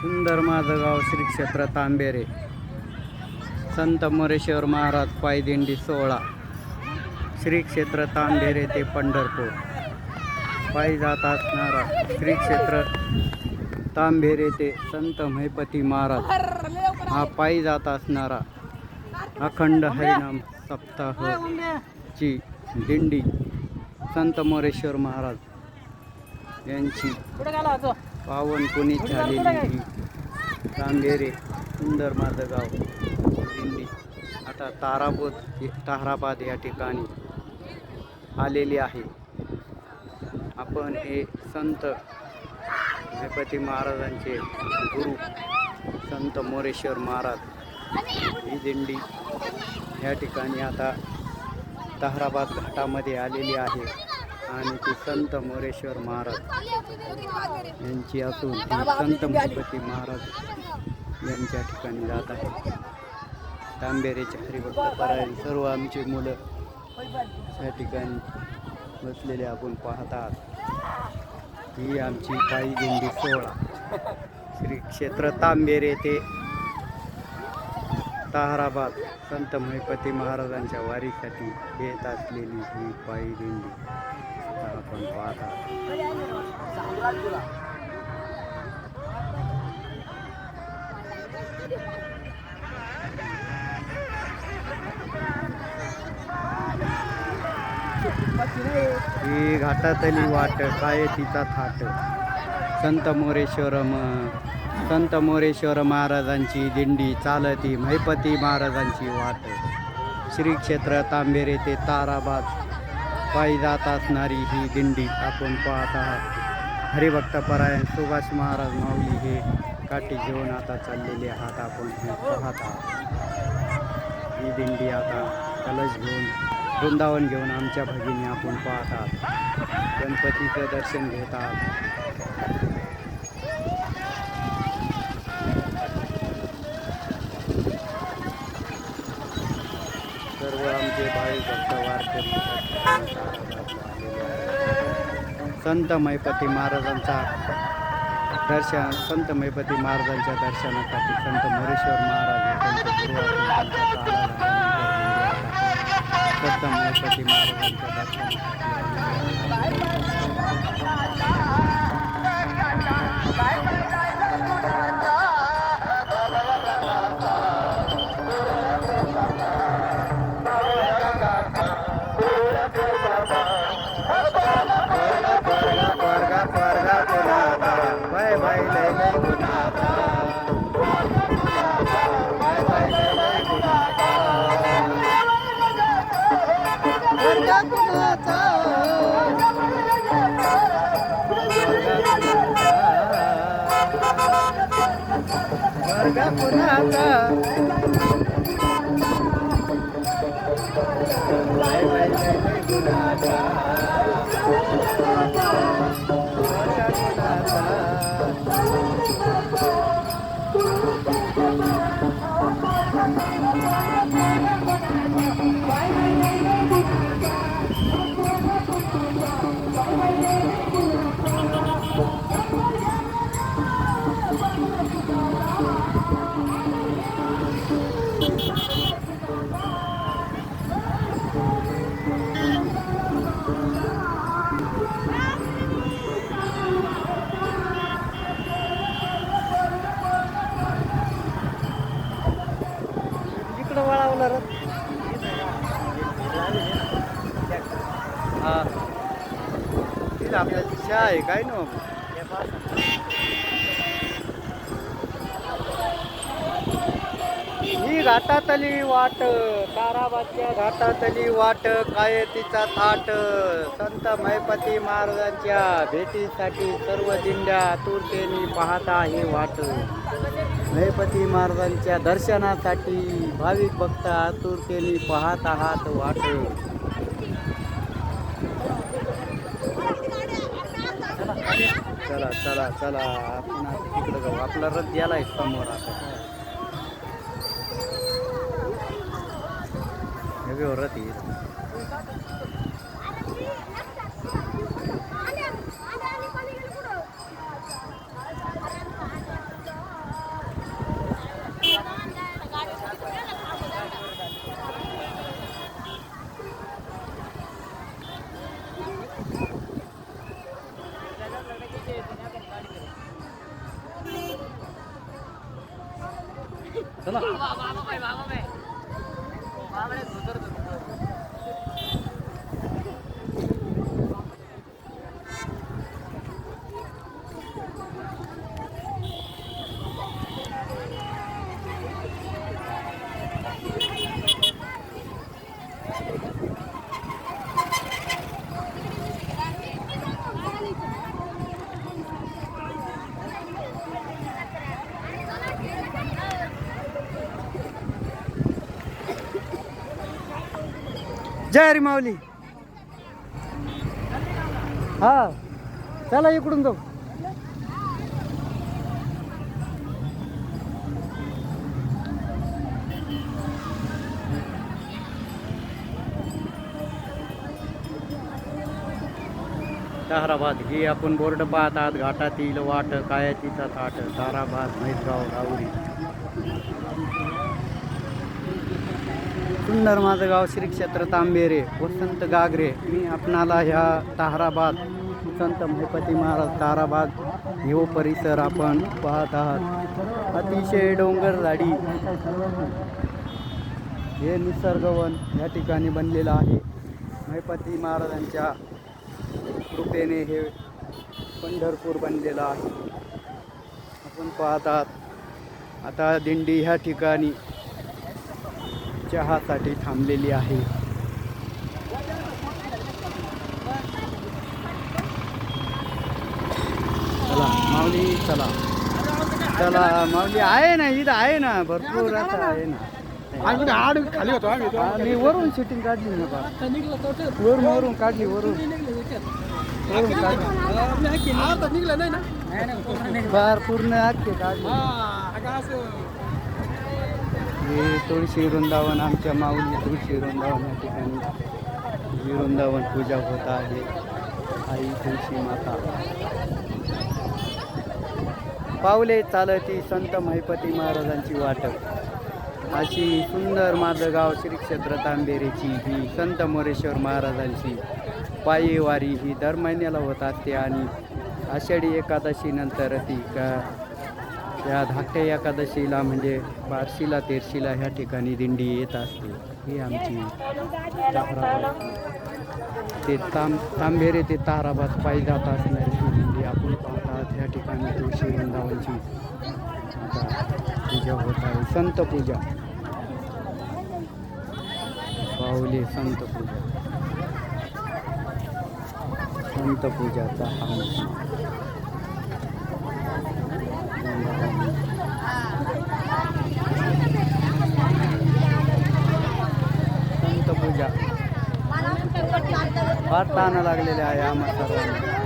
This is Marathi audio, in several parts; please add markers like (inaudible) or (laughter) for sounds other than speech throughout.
सुंदर माझं गाव श्री क्षेत्र तांबेरे. संत मोरेश्वर महाराज पायदिंडी सोहळा. श्री क्षेत्र तांबेरे ते पंढरपूर. पायी जात असणारा श्री क्षेत्र तांबेरे ते संत महिपती महाराज. हा पायी जात असणारा अखंड हरिनाम सप्ताहची दिंडी संत मोरेश्वर महाराज यांची. पावन पुनीत झालेली तांबेरे सुंदर माझं गाव दिंडी. आता तारापूर ताहराबाद या ठिकाणी आलेली आहे. आपण हे संत गणपती महाराजांचे गुरु संत मोरेश्वर महाराज ही दिंडी या ठिकाणी आता ताहराबाद घाटामध्ये आलेली आहे. आणि ती संत मोरेश्वर महाराज. यांची असून संत गणपती महाराज यांच्या ठिकाणी जात आहे तांबेरेचे हरिभक्त परायण सर्व आमची मुलं या ठिकाणी बसलेले आपण पाहतात. ही आमची पायी दिंडी सोहळा. श्री क्षेत्र तांबेरे ते ताहराबाद संत महिपती महाराजांच्या वारीसाठी येत असलेली ही पायी दिंडी आता ही घाटातली वाट काय तिचा थाट? संत मोरेश्वर संत मोरेश्वर महाराजांची दिंडी चालती महिपती महाराजांची वाट. श्री क्षेत्र तांबेरे ते ताराबाद. पायी जात असणारी ही दिंडी आपण पाहत आहात. हरिभक्त परायण सुभाष महाराज माऊली हे काठी घेऊन आता चाललेले आहात आपण पाहत आहात. ही दिंडी आता कलश घेऊन वृंदावन घेऊन आमच्या भगिनी आपण पाहत आहात. गणपतीचं दर्शन घेत आहात. सर्व आमचे भाई भक्त वारकरी संत मैपती महाराजांचा दर्शन संत मैपती महाराजांच्या दर्शनासाठी संत मोरेश्वर महाराज संत मैपती महाराजांच्या दर्शनासाठी पोरगा घाटातली वाट ताराबादच्या घाटातली वाट काय तिचा थाट. संत मैपती महाराजांच्या भेटीसाठी सर्व दिंड्या आतुरतेने पाहता ही वाट. मैपती महाराजांच्या दर्शनासाठी भाविक भक्त आतुरतेने पाहत आहात वाट. चला चला चला आपण तिकडं जाऊ. आपला रथ गेलाय समोर आता. റുപ്യ ഉറ തീരും चला बाबा बाबा बाबा बाबा बाबा जय हरी माऊली. हा चला इकडून जाऊ. ताराबाद ही आपण बोर्ड पाहत आहात घाटातील वाट कायाचीचा थाट ताराबाद म्हैसगाव राहुरी. सुंदर माझं गाव श्री क्षेत्र तांबेरे वसंत गागरे. मी आपणाला ह्या ताराबाद संत महिपती महाराज ताराबाद यो परिसर आपण पाहत आहात. अतिशय डोंगर झाडी. हे निसर्गवन या ठिकाणी बनलेलं आहे. महिपती महाराजांच्या कृपेने हे पंढरपूर बनलेलं आहे. आपण पाहत आहात. आता दिंडी ह्या ठिकाणी चहासाठी थांबलेली आहे. चला माऊली चला. चला माऊली आहे ना इथं आहे ना भरपूर आता आहे ना. आम्ही आड खाली होतो आम्ही आणि वरून शूटिंग काढली ना बा. वरून वरून काढली वरून. वरून काढली. निघलं नाही ना? बार पूर्ण अख्खे काढली. हे तुळशी वृंदावन आमच्या माऊली तुळशी वृंदावन या ठिकाणी. वृंदावन पूजा होत आहे आई तुळशी माता. पावले चालती संत महिपती महाराजांची वाटक अशी सुंदर माझं गाव श्री क्षेत्र तांबेरीची ही संत मोरेश्वर महाराजांची पायीवारी ही दर महिन्याला होत असते आणि आषाढी एकादशीनंतर ती का त्या धाकट्या एकादशीला म्हणजे बारशीला तेरशीला ह्या ठिकाणी दिंडी येत असते. ही आमची ते ताम तांबेरे ते ताराबाद पायी जात असणारी ही दिंडी आपण पाहतात. ह्या ठिकाणी तुळशी वृंदावनची आता पूजा होत आहे. संत पूजा. पावले संत पूजा. संत पूजाचा हा महिमा. संत पूजा फार तान लागलेले आहे आम्हा सर्वांना.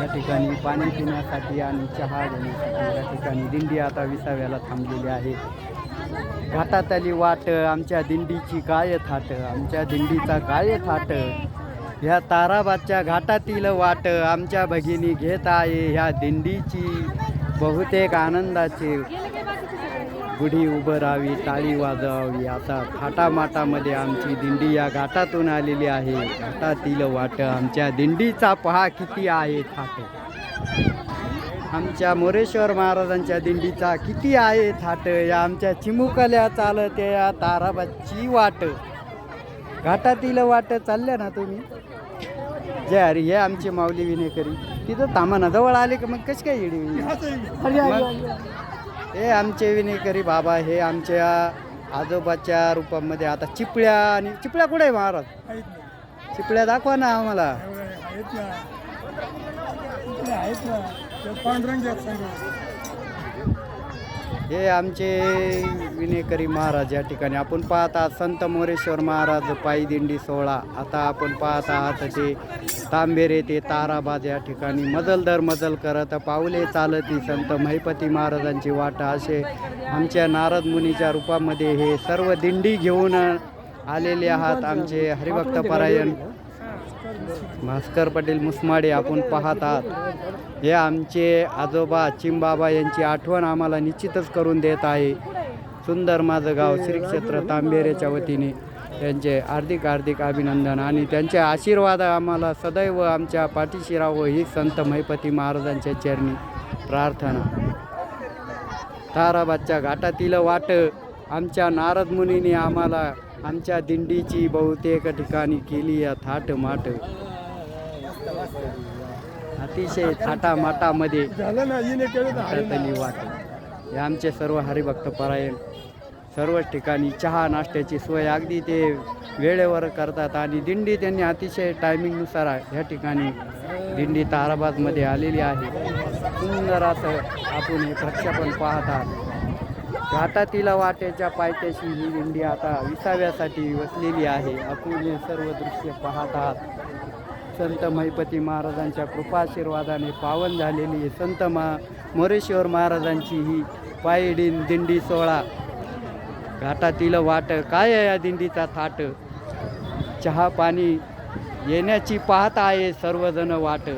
या ठिकाणी पाणी पिण्यासाठी आणि चहा घेण्यासाठी या ठिकाणी दिंडी आता विसाव्याला थांबलेली आहे. घाटात आली वाट आमच्या दिंडीची काय थाट आमच्या दिंडीचा काय थाट? ह्या ताराबादच्या घाटातील वाट आमच्या भगिनी घेत आहे. ह्या दिंडीची बहुतेक आनंदाचे गुढी उभं राहावी टाळी वाजवावी. आता थाटामाटामध्ये आमची दिंडी या घाटातून आलेली आहे. घाटातील वाट आमच्या दिंडीचा पहा किती आहे थाट. आमच्या मोरेश्वर महाराजांच्या दिंडीचा किती आहे थाट. या आमच्या चिमुकल्या चालत या ताराबाची वाट. घाटातील वाट चालल्या ना तुम्ही? जय हरी हे आमचे माऊली विनेकरी तिथं थांबा ना जवळ आले का मग कशी काय येडी? हे आमचे विनेकरी बाबा हे आमच्या आजोबाच्या रूपामध्ये आता चिपळ्या आणि चिपळ्या कुठे आहे महाराज? चिपळ्या दाखवा ना आम्हाला. आहेत ना. आहेत पांढरंग हे आमचे विनेकरी महाराज या ठिकाणी. आपण पाहत आहात संत मोरेश्वर महाराज पायी दिंडी सोहळा. आता आपण पाहत आहात ते तांबेरे ते ताराबाद या ठिकाणी. मजल दर मजल करत पाऊले चालती संत महिपती महाराजांची वाट. असे आमच्या नारद मुनीच्या रूपामध्ये हे सर्व दिंडी घेऊन आलेले आहात आमचे हरिभक्त परायण. भास्कर पाटील मुसमाडे आपण पाहत आहात. हे आमचे आजोबा चिंबाबा यांची आठवण आम्हाला निश्चितच करून देत आहे. सुंदर माझं गाव श्री क्षेत्र तांबेरेच्या वतीने त्यांचे हार्दिक हार्दिक अभिनंदन आणि त्यांचे आशीर्वाद आम्हाला सदैव आमच्या पाठीशी राहावं ही संत महिपती महाराजांच्या चरणी प्रार्थना. ताराबादच्या घाटातील वाट आमच्या नारद मुनीने आम्हाला आमच्या दिंडीची बहुतेक ठिकाणी केली या थाट माट अतिशय थाटामाटामध्ये वाट. हे आमचे सर्व हरिभक्त परायण सर्वच ठिकाणी चहा नाश्त्याची सोय अगदी ते वेळेवर करतात आणि दिंडी त्यांनी अतिशय टायमिंगनुसार ह्या ठिकाणी दिंडी ताराबादमध्ये आलेली आहे. सुंदर असं आपण हे प्रक्षेपण पाहतात घाटातील वाटेच्या पायथ्याशी ही दिंडी आता विसाव्यासाठी वसलेली आहे. आपण हे सर्व दृश्य पाहतात संत महिपती महाराजांच्या कृपाशीर्वादाने पावन झालेली संत मा मोरेश्वर महाराजांची ही पायडीन दिंडी सोहळा. घाटातील वाट काय आहे या दिंडीचा थाट? चहा पाणी येण्याची पाहत आहे सर्वजण वाट.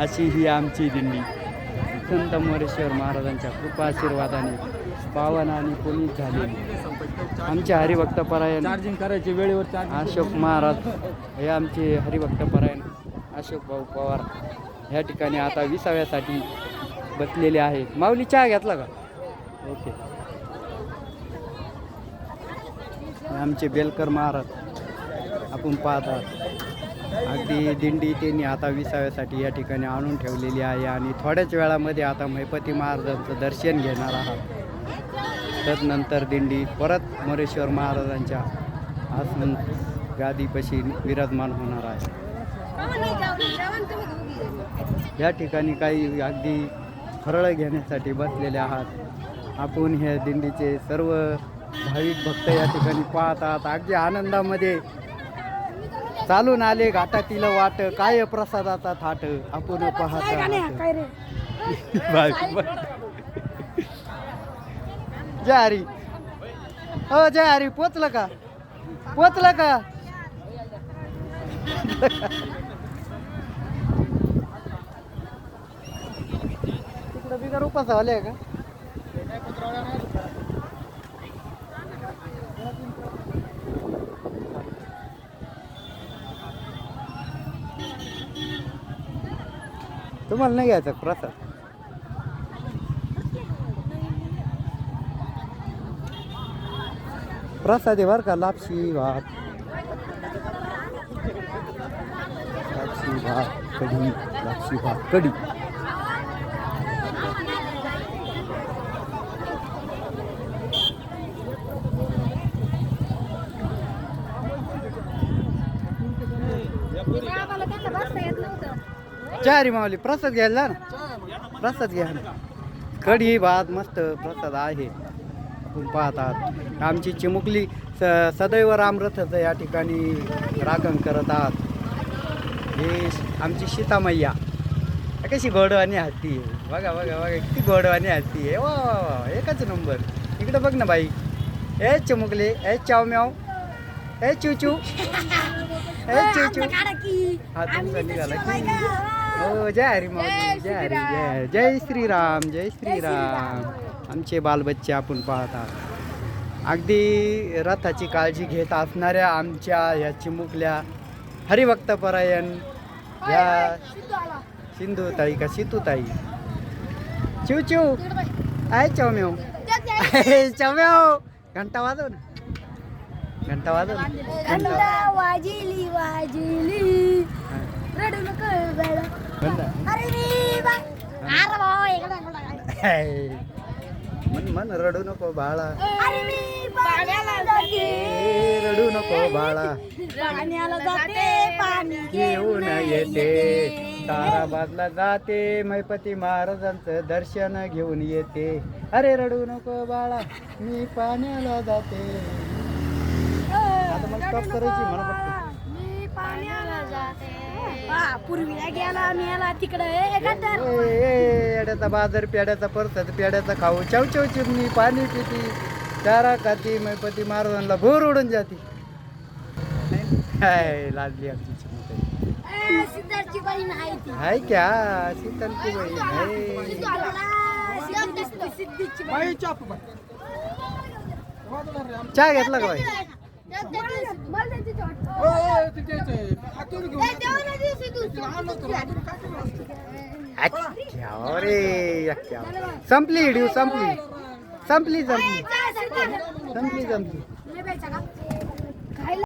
अशी ही आमची दिंडी. संत मोरेश्वर महाराजांच्या कृपाशीर्वादाने पावन आणि पुनीत झालेली आमचे हरिभक्त परायण. चार्जिंग करायची वेळेवर अशोक महाराज हे आमचे हरिभक्त परायण अशोक भाऊ पवार ह्या ठिकाणी आता विसाव्यासाठी बसलेले आहेत माऊली चहा घेतला का? ओके. आमचे बेलकर महाराज आपण पाहतात. अगदी दिंडी त्यांनी आता विसाव्यासाठी या ठिकाणी आणून ठेवलेली आहे आणि थोड्याच वेळामध्ये आता महिपती महाराजांचं दर्शन घेणार आहात. तदनंतर दिंडी परत मोरेश्वर महाराजांच्या आसन गादीपाशी विराजमान होणार आहे. या ठिकाणी काही अगदी फरळ घेण्यासाठी बसलेले आहात. आपण ह्या दिंडीचे सर्व भाविक भक्त या ठिकाणी पाहतात. अगदी आनंदामध्ये चालून आले घाटातील वाट काय प्रसादाचा थाट आपण पाहत. (laughs) जय हरी हो जय हरी पोचलं का? पोचलं का? तिकडं बिगर उपास आले का? तुम्हाला नाही घ्यायचा प्रसाद? प्रसाद आहे बरं का लापशी भात लापशी भात कढी लापशी भात कढी चारी माऊली प्रसाद घ्यायला जा ना. प्रसाद घ्या कढी भात मस्त प्रसाद आहे. आपण पाहतात. आमची चिमुकली स सदैव रामरथाचं या ठिकाणी राखण करत आहात. हे आमची सीतामय्या कशी गोडवानी हत्ती आहे. बघा बघा बघा किती गोडवानी हत्ती आहे. वा वा वा एकच नंबर. इकडे बघ ना बाई. ए चिमुकले ए चावम्याव ए चूचू ए (laughs) चूचू हा तुमचा निघाला की. हो जय हरी माऊली जय हरी जय जय श्रीराम. जय श्रीराम. आमचे बालबच्चे आपण पाहतात अगदी रथाची काळजी घेत असणाऱ्या आमच्या ह्या चिमुकल्या हरिभक्तपरायण ह्या सिंधुताई का सीतूताई? चिव चिव. आहे चौम्याव. चौम्याव. घंटा वाजव ना. घंटा वाजव घंटा. वाजिली वाजिली. रडू नको अरे मन मन रडू नको बाळा. ए, रडू नको बाळा. पाण्याला जाते पाणी घेऊन येते. ताराबादला जाते मैपती महाराजांचं दर्शन घेऊन येते. अरे रडू नको बाळा मी पाण्याला जाते. आता मला stop करायची फक्त. मी पाण्याला जाते. हा, पूर्वीला गेला तिकडे येड्याचा बाजार पेड्याचा परसाद पेड्याचा खाऊ. चव चव चिमणी पाणी पिती. चारा खाती मैपती महाराजांना भूर उडून जाती. हाय लाजली आमची चिमणी सिद्धार्थची बहीण आहे ती. हाय क्या? शीतलची बहीण बाई. चहा घेतला का बाई? अच्छा रे संपली हिडीव संपली. संपली संपली संपली संपली